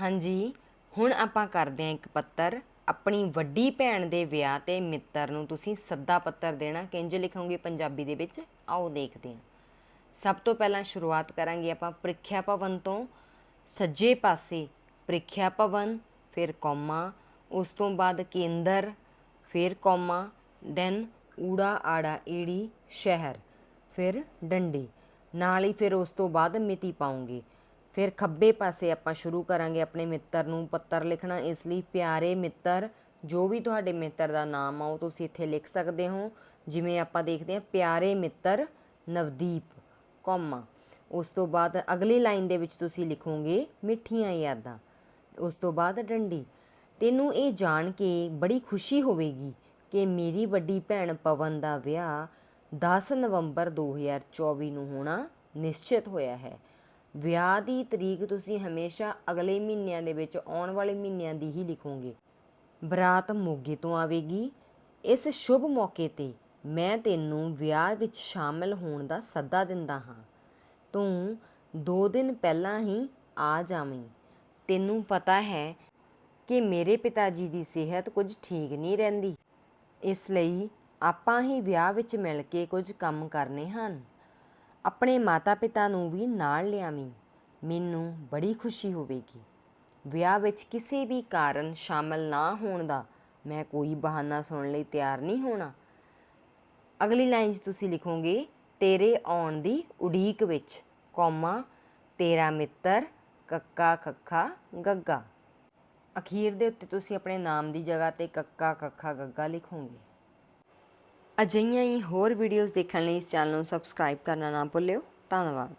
ਹਾਂਜੀ, ਹੁਣ ਆਪਾਂ ਕਰਦੇ ਹਾਂ ਇੱਕ ਪੱਤਰ। ਆਪਣੀ ਵੱਡੀ ਭੈਣ ਦੇ ਵਿਆਹ ਤੇ ਮਿੱਤਰ ਨੂੰ ਤੁਸੀਂ ਸੱਦਾ ਪੱਤਰ ਦੇਣਾ, ਕਿੰਜ ਲਿਖੋਗੇ ਪੰਜਾਬੀ ਦੇ ਵਿੱਚ? ਆਓ ਦੇਖਦੇ ਹਾਂ। ਸਭ ਤੋਂ ਪਹਿਲਾਂ ਸ਼ੁਰੂਆਤ ਕਰਾਂਗੇ ਆਪਾਂ ਪ੍ਰੀਖਿਆ ਭਵਨ ਤੋਂ। ਸੱਜੇ ਪਾਸੇ ਪ੍ਰੀਖਿਆ ਭਵਨ, ਫਿਰ ਕੌਮਾ, ਉਸ ਤੋਂ ਬਾਅਦ ਕੇਂਦਰ, ਫਿਰ ਕੌਮਾ, ਦੈਨ ਊੜਾ ਆੜਾ ਈੜੀ, ਸ਼ਹਿਰ, ਫਿਰ ਡੰਡੀ। ਨਾਲ ਹੀ ਫਿਰ ਉਸ ਤੋਂ ਬਾਅਦ ਮਿਤੀ ਪਾਉਂਗੇ। ਫਿਰ ਖੱਬੇ ਪਾਸੇ ਆਪਾਂ ਸ਼ੁਰੂ ਕਰਾਂਗੇ ਆਪਣੇ ਮਿੱਤਰ ਨੂੰ ਪੱਤਰ ਲਿਖਣਾ। ਇਸ ਲਈ ਪਿਆਰੇ ਮਿੱਤਰ, ਜੋ ਵੀ ਤੁਹਾਡੇ ਮਿੱਤਰ ਦਾ ਨਾਮ ਆ, ਉਹ ਤੁਸੀਂ ਇੱਥੇ ਲਿਖ ਸਕਦੇ ਹੋ। ਜਿਵੇਂ ਆਪਾਂ ਦੇਖਦੇ ਹਾਂ, ਪਿਆਰੇ ਮਿੱਤਰ ਨਵਦੀਪ ਕੌਮਾ। ਉਸ ਤੋਂ ਬਾਅਦ ਅਗਲੀ ਲਾਈਨ ਦੇ ਵਿੱਚ ਤੁਸੀਂ ਲਿਖੋਗੇ, ਮਿੱਠੀਆਂ ਯਾਦਾਂ। ਉਸ ਤੋਂ ਬਾਅਦ ਡੰਡੀ। ਤੈਨੂੰ ਇਹ ਜਾਣ ਕੇ ਬੜੀ ਖੁਸ਼ੀ ਹੋਵੇਗੀ ਕਿ ਮੇਰੀ ਵੱਡੀ ਭੈਣ ਪਵਨ ਦਾ ਵਿਆਹ 10 ਨਵੰਬਰ 2024 ਨੂੰ ਹੋਣਾ ਨਿਸ਼ਚਿਤ ਹੋਇਆ ਹੈ। ਵਿਆਹ ਦੀ ਤਰੀਕ ਤੁਸੀਂ ਹਮੇਸ਼ਾ ਅਗਲੇ ਮਹੀਨਿਆਂ ਦੇ ਵਿੱਚ ਆਉਣ ਵਾਲੇ ਮਹੀਨਿਆਂ ਦੀ ਹੀ ਲਿਖੋਗੇ। ਬਰਾਤ ਮੋਗੇ ਤੋਂ ਆਵੇਗੀ। ਇਸ ਸ਼ੁਭ ਮੌਕੇ ਤੇ ਮੈਂ ਤੈਨੂੰ ਵਿਆਹ ਵਿੱਚ ਸ਼ਾਮਲ ਹੋਣ ਦਾ ਸੱਦਾ ਦਿੰਦਾ ਹਾਂ। ਤੂੰ 2 ਦਿਨ ਪਹਿਲਾਂ ਹੀ ਆ ਜਾਵੀਂ। ਤੈਨੂੰ ਪਤਾ ਹੈ ਕਿ ਮੇਰੇ ਪਿਤਾ ਜੀ ਦੀ ਸਿਹਤ ਕੁਝ ਠੀਕ ਨਹੀਂ ਰਹਿੰਦੀ। ਇਸ ਲਈ ਆਪਾਂ ਹੀ ਵਿਆਹ ਵਿੱਚ ਮਿਲ ਕੇ ਕੁਝ ਕੰਮ ਕਰਨੇ ਹਨ। ਆਪਣੇ ਮਾਤਾ-ਪਿਤਾ ਨੂੰ ਵੀ ਨਾਲ ਲਿਆਵੀਂ, ਮੈਨੂੰ ਬੜੀ ਖੁਸ਼ੀ ਹੋਵੇਗੀ। ਵਿਆਹ ਵਿੱਚ ਕਿਸੇ ਵੀ ਕਾਰਨ ਸ਼ਾਮਲ ਨਾ ਹੋਣ ਦਾ ਮੈਂ ਕੋਈ ਬਹਾਨਾ ਸੁਣਨ ਲਈ ਤਿਆਰ ਨਹੀਂ ਹੋਣਾ। ਅਗਲੀ ਲਾਈਨ 'ਚ ਤੁਸੀਂ ਲਿਖੋਗੇ, ਤੇਰੇ ਆਉਣ ਦੀ ਉਡੀਕ ਵਿੱਚ, ਕੌਮਾ, ਤੇਰਾ ਮਿੱਤਰ, ਕੱਕਾ ਖੱਖਾ ਗੱਗਾ। ਅਖੀਰ ਦੇ ਉੱਤੇ ਤੁਸੀਂ ਆਪਣੇ ਨਾਮ ਦੀ ਜਗ੍ਹਾ ਤੇ ਕੱਕਾ, ਕੱਖਾ, ਗੱਗਾ ਲਿਖੋਗੇ। ਅਜਿਹੀਆਂ ਹੀ ਹੋਰ ਵੀਡੀਓਜ਼ ਦੇਖਣ ਲਈ ਇਸ ਚੈਨਲ ਨੂੰ ਸਬਸਕ੍ਰਾਈਬ ਕਰਨਾ ਨਾ ਭੁੱਲਿਓ। ਧੰਨਵਾਦ।